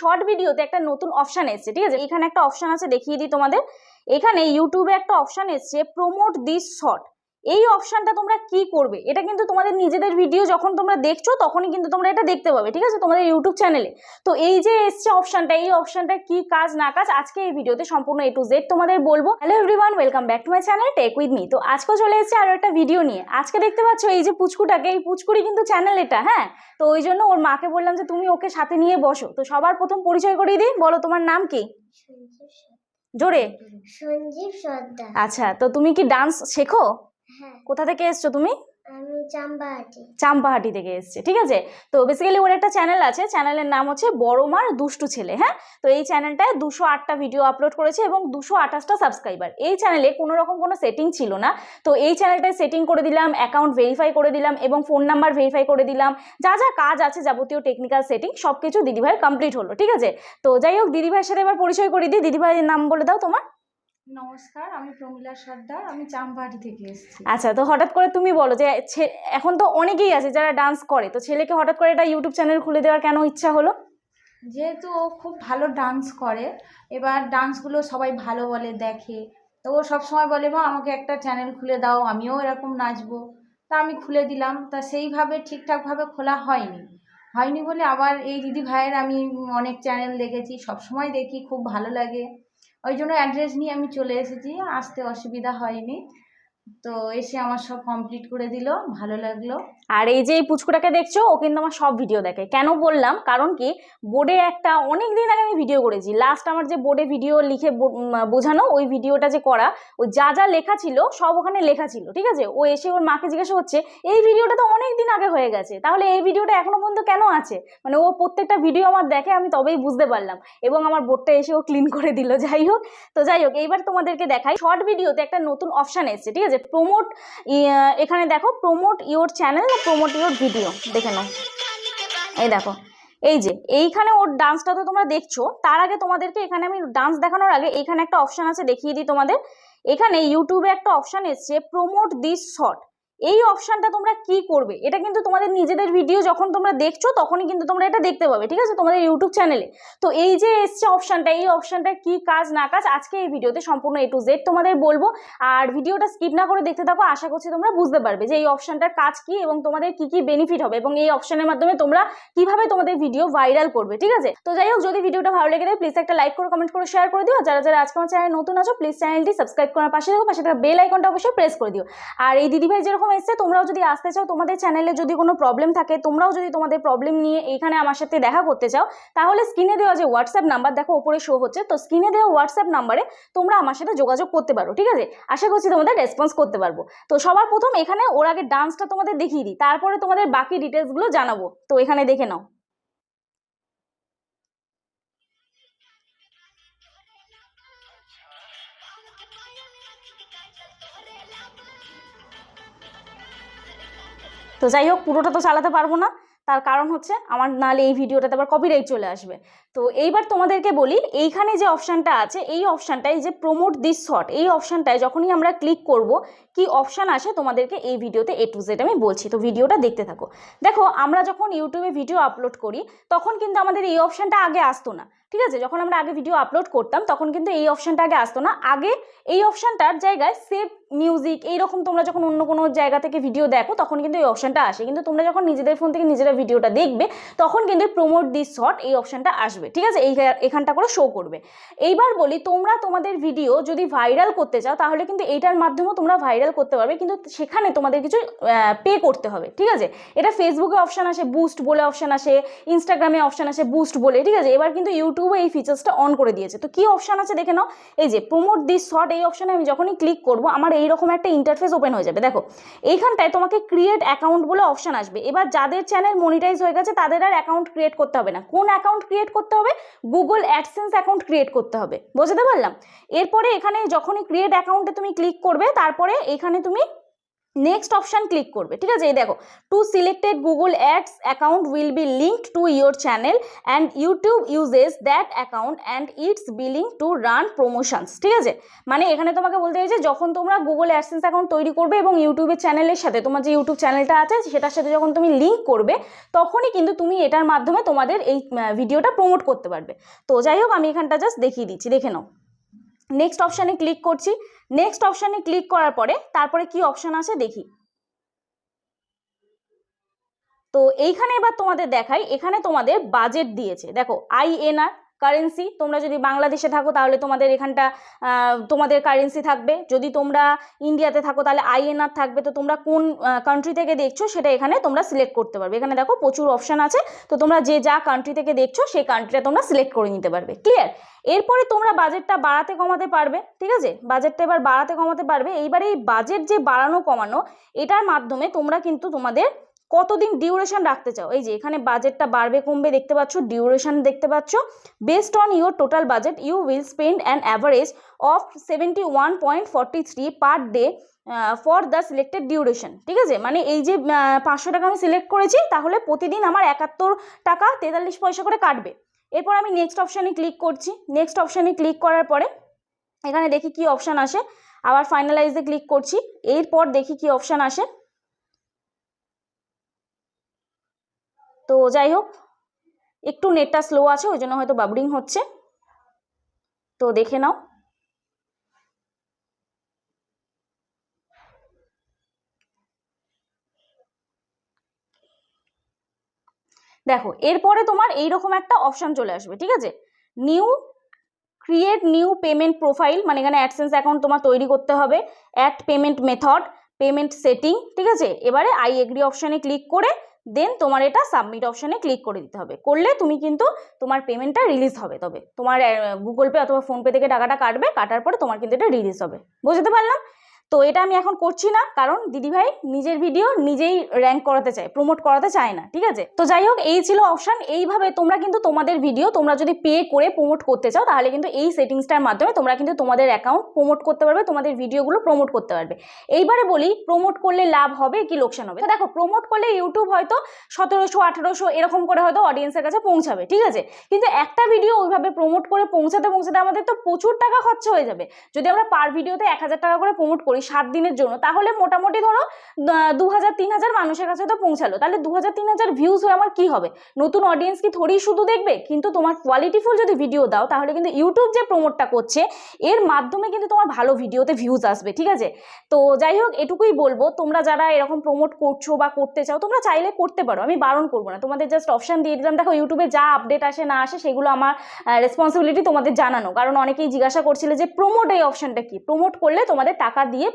Short ভিডিওতে একটা নতুন অপশান এসছে, ঠিক আছে? এখানে একটা অপশান আছে দেখিয়ে দিই তোমাদের। এখানে ইউটিউবে একটা অপশান এসছে প্রমোট দিস শর্ট এই অপশনটা তোমরা কি করবে? এটা কিন্তু তোমাদের নিজেদের ভিডিও যখন তোমরা দেখছ তখনই কিন্তু তোমরা এটা দেখতে পাবে ঠিক আছে? তোমাদের ইউটিউব চ্যানেলে তো এই যে এসছে অপশনটা এই অপশনটা কি কাজ না কাজ আজকে এই ভিডিওতে সম্পূর্ণ এ টু জেড তোমাদের বলব। Hello everyone welcome back to my channel tech with me তো আজকে চলে এসেছে আরও একটা ভিডিও নিয়ে। আজকে দেখতে পাচ্ছ এই যে পুচকুটাকে এই পুচকুরি কিন্তু চ্যানেল এটা হ্যাঁ? তো ওই জন্য ওর মাকে বললাম যে তুমি ওকে সাথে নিয়ে বসো। তো সবার প্রথম পরিচয় করিয়ে দিই। বলো তোমার নাম কি? জোরে। সঞ্জীব সর্দার আচ্ছা তো তুমি কি ডান্স শেখো? কোথা থেকে এসছো তুমি? চাম্পাহাটি থেকে এসছে ঠিক আছে? তো বেসিক্যালি ওর একটা চ্যানেল আছে চ্যানেলের নাম হচ্ছে বড়মার দুষ্টু ছেলে হ্যাঁ? তো এই চ্যানেলটায় দুশো আটটা ভিডিও আপলোড করেছে এবং দুশো আঠাশটা সাবস্ক্রাইবার এই চ্যানেলে কোনো রকম কোনো সেটিং ছিল না। তো এই চ্যানেলটায় সেটিং করে দিলাম অ্যাকাউন্ট ভেরিফাই করে দিলাম এবং ফোন নাম্বার ভেরিফাই করে দিলাম। যা যা কাজ আছে যাবতীয় টেকনিক্যাল সেটিং সব কিছু দিদিভাইয়ের কমপ্লিট হলো ঠিক আছে? তো যাই হোক দিদিভাইয়ের সাথে এবার পরিচয় করে দিই। দিদিভাইয়ের নাম বলে দাও তোমার। নমস্কার আমি প্রমীলা সর্দার আমি চাম্পাহাটি থেকে এসেছি। আচ্ছা তো হঠাৎ করে তুমি বলো যে এখন তো অনেকেই আছে যারা ডান্স করে তো ছেলেকে হঠাৎ করে একটা ইউটিউব চ্যানেল খুলে দেওয়ার কেন ইচ্ছা হলো? যেহেতু ও খুব ভালো ডান্স করে এবার ডান্সগুলো সবাই ভালো বলে দেখে। তো ও সবসময় বলে মা আমাকে একটা চ্যানেল খুলে দাও আমিও এরকম নাচবো। তা আমি খুলে দিলাম তা সেইভাবে ঠিকঠাকভাবে খোলা হয়নি। হয়নি বলে আবার এই দিদি ভাইয়ের আমি অনেক চ্যানেল দেখেছি সবসময় দেখি খুব ভালো লাগে। ওই জন্য অ্যাড্রেস নিয়ে আমি চলে এসেছি, আসতে অসুবিধা হয়নি। তো এসে আমার সব কমপ্লিট করে দিল, ভালো লাগল। আর এই যে এই পুচকুটাকে দেখছ, ও কিন্তু আমার সব ভিডিও দেখে। কেন বললাম? কারণ কি বোর্ডে একটা অনেক দিন আগে আমি ভিডিও করেছি। লাস্ট আমার যে বোর্ডে ভিডিও লিখে বোঝানো, ওই ভিডিওটা যে করা ওই যা যা লেখা ছিল, সব ওখানে লেখা ছিল, ঠিক আছে? ও এসে ওর মাকে জিজ্ঞাসা হচ্ছে এই ভিডিওটা তো অনেক আগে হয়ে গেছে। তাহলে এই ভিডিওটা এখনও পর্যন্ত কেন আছে? মানে ও প্রত্যেকটা ভিডিও আমার দেখে আমি তবেই বুঝতে পারলাম। এবং আমার বোর্ডটা এসে ও ক্লিন করে দিল, যাই হোক। তো যাই হোক, এইবার তোমাদেরকে দেখাই। শর্ট ভিডিওতে একটা নতুন অপশান এসেছে, ঠিক আছে? প্রমোট এখানে দেখো promote your channel promote your video দেখে নাও। এই দেখো, এই যে, এইখানে ওর ডান্সটা তো তোমরা দেখছ। তার আগে তোমাদেরকে এখানে আমি ডান্স দেখানোর আগে এখানে একটা অপশান আছে দেখিয়ে দিই তোমাদের। এখানে ইউটিউবে একটা অপশান এসছে প্রমোট দিস শর্ট এই অপশনটা তোমরা কি করবে? এটা কিন্তু তোমাদের নিজেদের ভিডিও যখন তোমরা দেখছ, তখনই কিন্তু তোমরা এটা দেখতে পাবে, ঠিক আছে? তোমাদের ইউটিউব চ্যানেলে তো এই যে এসছে অপশনটা এই অপশনটা কি কাজ, না কাজ, আজকে এই ভিডিওতে সম্পূর্ণ এ টু জেড তোমাদের বলব। আর ভিডিওটা স্কিপ না করে দেখতে থাকো, আশা করছি তোমরা বুঝতে পারবে যে এই অপশনটার কাজ কি এবং তোমাদের কি কি বেনিফিট হবে এবং এই অপশানের মাধ্যমে তোমরা কীভাবে তোমাদের ভিডিও ভাইরাল করবে, ঠিক আছে? তো যাই হোক, যদি ভিডিওটা ভালো লেগে থাকে প্লিজ একটা লাইক করে কমেন্ট করে শেয়ার করে দিও। যারা যারা আজকে আমার চ্যানেল নতুন আছো প্লিজ চ্যানেলটি সাবস্ক্রাইব করার পাশে দেখো পাশে থাকা বেল আইকনটা অবশ্যই প্রেস করে দিও। আর এই দিদিভাই যেরকম এসছে তোমরাও যদি আসতে চাও, তোমাদের চ্যানেলে যদি কোনো প্রবলেম থাকে, তোমরাও যদি তোমাদের প্রবলেম নিয়ে এইখানে আমার সাথে দেখা করতে চাও, তাহলে স্ক্রিনে দেওয়া যে হোয়াটসঅ্যাপ নাম্বার দেখো ওপরে শো হচ্ছে, তো স্ক্রিনে দেওয়া হোয়াটসঅ্যাপ নাম্বারে তোমরা আমার সাথে যোগাযোগ করতে পারো, ঠিক আছে? আশা করছি তোমাদের রেসপন্স করতে পারব। তো সবার প্রথম এখানে ওর আগে ডান্সটা তোমাদের দেখিয়ে দিই, তারপরে তোমাদের বাকি ডিটেলসগুলো জানাব, তো এখানে দেখে নাও। তো যাই হোক, পুরোটা তো চালাতে পারব না। তার কারণ হচ্ছে, আমার নাহলে এই ভিডিওটাতে আবার কপিরাইট চলে আসবে। তো এইবার তোমাদেরকে বলি, এইখানে যে অপশানটা আছে, এই অপশানটায় যে প্রমোট দিস শট এই অপশানটায় যখনই আমরা ক্লিক করব, কি অপশান আসে তোমাদেরকে এই ভিডিওতে এ টু জেড আমি বলছি। তো ভিডিওটা দেখতে থাকো। দেখো, আমরা যখন ইউটিউবে ভিডিও আপলোড করি, তখন কিন্তু আমাদের এই অপশানটা আগে আসতো না। ঠিক আছে? যখন আমরা আগে ভিডিও আপলোড করতাম, তখন কিন্তু এই অপশানটা আগে আসতো না। আগে এই অপশানটার জায়গায় সেভ মিউজিক এইরকম তোমরা যখন অন্য কোনো জায়গা থেকে ভিডিও দেখো, তখন কিন্তু এই অপশানটা আসে। কিন্তু তোমরা যখন নিজেদের ফোন থেকে নিজেরা ভিডিওটা দেখবে, তখন কিন্তু প্রমোট দিস শট এই অপশানটা আসবে। ঠিক আছে? এই এখানটা করে শো করবে। এইবার বলি, তোমরা তোমাদের ভিডিও যদি ভাইরাল করতে চাও, তাহলে কিন্তু এইটার মাধ্যমেও তোমরা ভাইরাল করতে পারবে। কিন্তু সেখানে তোমাদের কিছু পে করতে হবে। ঠিক আছে? এটা ফেসবুকে অপশান আসে বুস্ট বলে অপশান আসে ইনস্টাগ্রামে অপশান আসে বুস্ট বলে। ঠিক আছে? এবার কিন্তু ইউটিউবে এই ফিচার্সটা অন করে দিয়েছে। তো কি অপশান আছে দেখে নাও। এই যে প্রমোট দিস শট এই অপশানে আমি যখনই ক্লিক করব, আমার এইরকম একটা ইন্টারফেস ওপেন হয়ে যাবে। দেখো, এইখানটায় তোমাকে ক্রিয়েট অ্যাকাউন্ট বলে অপশান আসবে। এবার যাদের চ্যানেল মনিটাইজ হয়ে গেছে, তাদের আর অ্যাকাউন্ট ক্রিয়েট করতে হবে না। কোন অ্যাকাউন্ট ক্রিয়েট করতে হবে গুগল অ্যাডসেন্স অ্যাকাউন্ট ক্রিয়েট করতে হবে। বুঝতে পারলাম? এরপরে এখানে যখনই ক্রিয়েট অ্যাকাউন্টে তুমি ক্লিক করবে, তারপরে এখানে তুমি নেক্সট অপশান ক্লিক করবে, ঠিক আছে? এই দেখো to selected Google ads account will be linked to your channel and YouTube uses that account and its billing to run promotions ঠিক আছে? মানে এখানে তোমাকে বলতে চাইছে, যখন তোমরা গুগল অ্যাডসেন্স অ্যাকাউন্ট তৈরি করবে এবং ইউটিউবের চ্যানেলের সাথে, তোমার যে ইউটিউব চ্যানেলটা আছে, সেটার সাথে যখন তুমি লিঙ্ক করবে, তখনই কিন্তু তুমি এটার মাধ্যমে তোমাদের এই ভিডিওটা প্রমোট করতে পারবে। তো যাই হোক, আমি এখানটা জাস্ট দেখিয়ে দিচ্ছি, দেখে নাও। নেক্সট অপশানে ক্লিক করছি। নেক্সট অপশানে ক্লিক করার পরে তারপরে কি অপশান আছে দেখি। তো এইখানে এবার তোমাদের দেখাই, এখানে তোমাদের বাজেট দিয়েছে। দেখো আইএনআর কারেন্সি তোমরা যদি বাংলাদেশে থাকো, তাহলে তোমাদের এখানটা তোমাদের কারেন্সি থাকবে। যদি তোমরা ইন্ডিয়াতে থাকো, তাহলে আইএনআর থাকবে। তো তোমরা কোন কান্ট্রি থেকে দেখছ, সেটা এখানে তোমরা সিলেক্ট করতে পারবে। এখানে দেখো প্রচুর অপশান আছে। তো তোমরা যে যা কান্ট্রি থেকে দেখছ, সেই কান্ট্রিটা তোমরা সিলেক্ট করে নিতে পারবে। ক্লিয়ার এরপরে তোমরা বাজেটটা বাড়াতে কমাতে পারবে, ঠিক আছে? বাজেটটা এবার বাড়াতে কমাতে পারবে। এইবারে এই বাজেট যে বাড়ানো কমানো এটার মাধ্যমে তোমরা কিন্তু তোমাদের কতদিন ডিউরেশন রাখতে চাও? এই যে এখানে বাজেটটা বাড়বে, কমবে দেখতে পাচ্ছ ডিউরেশন দেখতে পাচ্ছ। Based on your total budget you will spend an average of seventy one point three per day for the selected duration ঠিক আছে? মানে এই যে পাঁচশো টাকা আমি সিলেক্ট করেছি, তাহলে প্রতিদিন আমার একাত্তর টাকা তেতাল্লিশ পয়সা করে কাটবে। এরপর আমি নেক্সট অপশানে ক্লিক করছি। নেক্সট অপশানে ক্লিক করার পরে, এখানে দেখি কি অপশান আসে। আবার ফাইনালাইজে ক্লিক করছি। এরপর দেখি কি অপশান আসে। তো যাই হোক, একটু নেটটা স্লো আছে, ওই জন্য হয়তো বাবরিং হচ্ছে। তো দেখে নাও। দেখো, এরপরে তোমার এইরকম একটা অপশান চলে আসবে, ঠিক আছে? New create new payment profile মানে এখানে অ্যাডসেন্স অ্যাকাউন্ট তোমার তৈরি করতে হবে add payment method payment setting ঠিক আছে? এবারে আই এগ্রি অপশানে ক্লিক করে দেন তোমার এটা সাবমিট অপশানে ক্লিক করে দিতে হবে। করলে তুমি কিন্তু তোমার পেমেন্টটা রিলিজ হবে তবে। তোমার গুগল পে অথবা ফোনপে থেকে টাকাটা কাটবে, কাটার পরে তোমার কিন্তু এটা রিলিজ হবে। বুঝতে পারলাম? তো এটা আমি এখন করছি না, কারণ দিদিভাই নিজের ভিডিও নিজেই র্যাঙ্ক করাতে চায় প্রমোট করাতে চায় না, ঠিক আছে? তো যাই হোক, এই ছিল অপশান এইভাবে তোমরা কিন্তু তোমাদের ভিডিও তোমরা যদি পে করে প্রমোট করতে চাও, তাহলে কিন্তু এই সেটিংসটার মাধ্যমে তোমরা কিন্তু তোমাদের অ্যাকাউন্ট প্রমোট করতে পারবে, তোমাদের ভিডিওগুলো প্রমোট করতে পারবে। এইবারে বলি প্রমোট করলে লাভ হবে কি লোকসান হবে? তো দেখো প্রমোট করলে ইউটিউব হয়তো সতেরোশো, আঠেরোশো, এরকম করে হয়তো অডিয়েন্সের কাছে পৌঁছাবে, ঠিক আছে? কিন্তু একটা ভিডিও ওইভাবে প্রমোট করে পৌঁছাতে পৌঁছাতে আমাদের তো প্রচুর টাকা খরচা হয়ে যাবে। যদি আমরা পার ভিডিওতে এক হাজার টাকা করে প্রমোট করি সাত দিনের জন্য, তাহলে মোটামুটি ধরো দু হাজার তিন হাজার মানুষের কাছে তো পৌঁছালো। তাহলে দু হাজার তিন হাজার ভিউজ হয়ে আমার কি হবে? নতুন অডিয়েন্স কি থোড়ি শুধু দেখবে? কিন্তু তোমার কোয়ালিটিফুল যদি ভিডিও দাও, তাহলে কিন্তু ইউটিউব যে প্রমোটটা করছে, এর মাধ্যমে কিন্তু তোমার ভালো ভিডিওতে ভিউজ আসবে, ঠিক আছে? তো যাই হোক, এটুকুই বলব, তোমরা যারা এরকম প্রমোট করছ বা করতে চাও, তোমরা চাইলে করতে পারো, আমি বারণ করব না। তোমাদের জাস্ট অপশান দিয়ে দিলাম, দেখো ইউটিউবে যা আপডেট আসে, না আসে, সেগুলো আমার রেসপন্সিবিলিটি তোমাদের জানানো। কারণ অনেকেই জিজ্ঞাসা করছিলে যে প্রমোট এই অপশানটা কি? প্রমোট করলে তোমাদের টাকা দিয়ে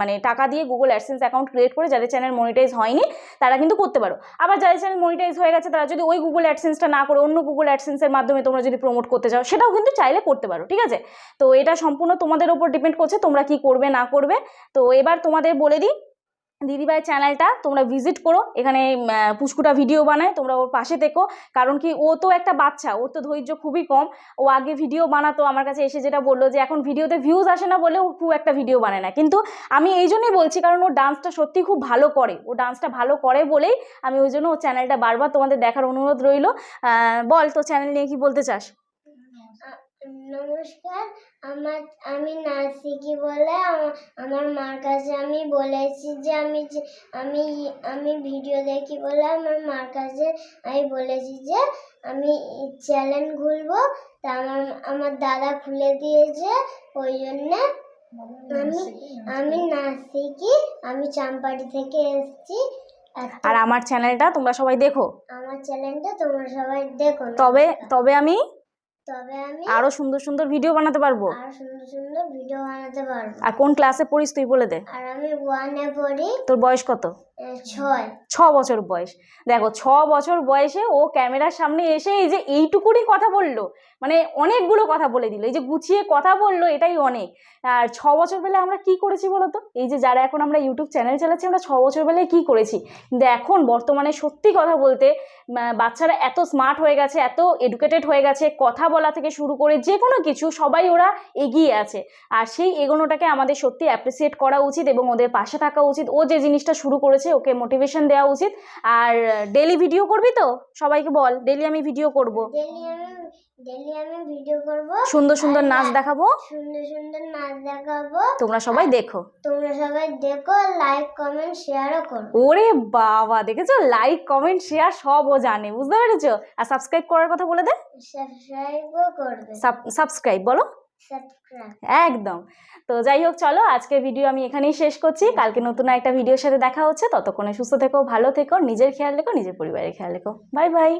মানে টাকা দিয়ে গুগল অ্যাডসেন্স অ্যাকাউন্ট ক্রিয়েট করে যাদের চ্যানেল মনিটাইজ হয়নি, তারা কিন্তু করতে পারো। আবার যাদের চ্যানেল মনিটাইজ হয়ে গেছে, তারা যদি ওই গুগল অ্যাডসেন্সটা না করে অন্য গুগল অ্যাডসেন্সের মাধ্যমে তোমরা যদি প্রমোট করতে চাও, সেটাও কিন্তু চাইলে করতে পারো, ঠিক আছে? তো এটা সম্পূর্ণ তোমাদের ওপর ডিপেন্ড করছে, তোমরা কি করবে, না করবে। তো এবার তোমাদের বলে দিই দিদিভাই চ্যানেলটা তোমরা ভিজিট করো। এখানে পুচকুটা ভিডিও বানায়, তোমরা ওর পাশে থেকো। কারণ কি, ও তো একটা বাচ্চা, ওর তো ধৈর্য খুবই কম। ও আগে ভিডিও বানাতো, আমার কাছে এসে যেটা বলল যে, এখন ভিডিওতে ভিউজ আসে না বলে ও খুব একটা ভিডিও বানায় না। কিন্তু আমি এই জন্যই বলছি, কারণ ও ডান্সটা সত্যি খুব ভালো করে। ও ডান্সটা ভালো করে বলেই আমি ওই জন্য ও চ্যানেলটা বারবার তোমাদের দেখার অনুরোধ রইল। বল তো চ্যানেল নিয়ে কি বলতে চাস? নমস্কার আমার আমি নাচ শিখি বলে আমা- আমার মার কাছে আমি বলেছি যে আমি আমি আমি ভিডিও দেখি বলে আমার মার কাছে আমি বলেছি যে আমি চ্যানেল খুলবো। তা আমার আমার দাদা খুলে দিয়েছে ওই জন্যে আমি আমি নাচ শিখি আমি চাম্পাটি থেকে এসেছি। আর আমার চ্যানেলটা তোমরা সবাই দেখো। আমার চ্যানেলটা তোমরা সবাই দেখো তবে তবে আমি তবে আমি আরও সুন্দর সুন্দর ভিডিও বানাতে পারব? আর সুন্দর সুন্দর ভিডিও বানাতে পারব। আর কোন ক্লাসে পড়িস তুই বলে দে। আর আমি ওয়ানে পড়ি। তোর বয়স কত? ছ বছর বয়স। দেখো, ছ বছর বয়সে ও ক্যামেরার সামনে এসে এই যে এইটুকুনি কথা বলল মানে অনেকগুলো কথা বলে দিল। এই যে গুছিয়ে কথা বলল, এটাই অনেক। আর ছ বছর বেলায় আমরা কি করেছি বলো তো? এই যে যারা এখন আমরা ইউটিউব চ্যানেল চালাচ্ছি, আমরা ছ বছর বেলায় কি করেছি? কিন্তু এখন বর্তমানে সত্যি কথা বলতে বাচ্চারা এত স্মার্ট হয়ে গেছে, এত এডুকেটেড হয়ে গেছে, কথা বলা থেকে শুরু করে যে কোনো কিছু, সবাই ওরা এগিয়ে আছে। আর সেই এগোনোটাকে আমাদের সত্যি অ্যাপ্রিসিয়েট করা উচিত এবং ওদের পাশে থাকা উচিত। ও যে জিনিসটা শুরু করেছে ওকে মোটিভেশন দেওয়া উচিত। আর ডেলি ভিডিও করবি তো? সবাইকে বল ডেলি আমি ভিডিও করব। ডেলি আমি ডেলি আমি ভিডিও করব। সুন্দর সুন্দর নাচ দেখাবো। সুন্দর সুন্দর নাচ দেখাবো। তোমরা সবাই দেখো। তোমরা সবাই দেখো লাইক কমেন্ট শেয়ারও করো। ওরে বাবা দেখেছ? লাইক কমেন্ট শেয়ার সব ও জানে বুঝতে পেরেছ? আর সাবস্ক্রাইব করার কথা বলে দে। সাবস্ক্রাইবও করবে। সাবস্ক্রাইব বলো। একদম। তো যাই হোক চলো আজকের ভিডিও আমি এখানেই শেষ করছি। কালকে নতুন একটা ভিডিওর সাথে দেখা হচ্ছে। ততক্ষণে সুস্থ থেকো ভালো থেকো নিজের খেয়াল রেখো নিজের পরিবারের খেয়াল রেখো। Bye bye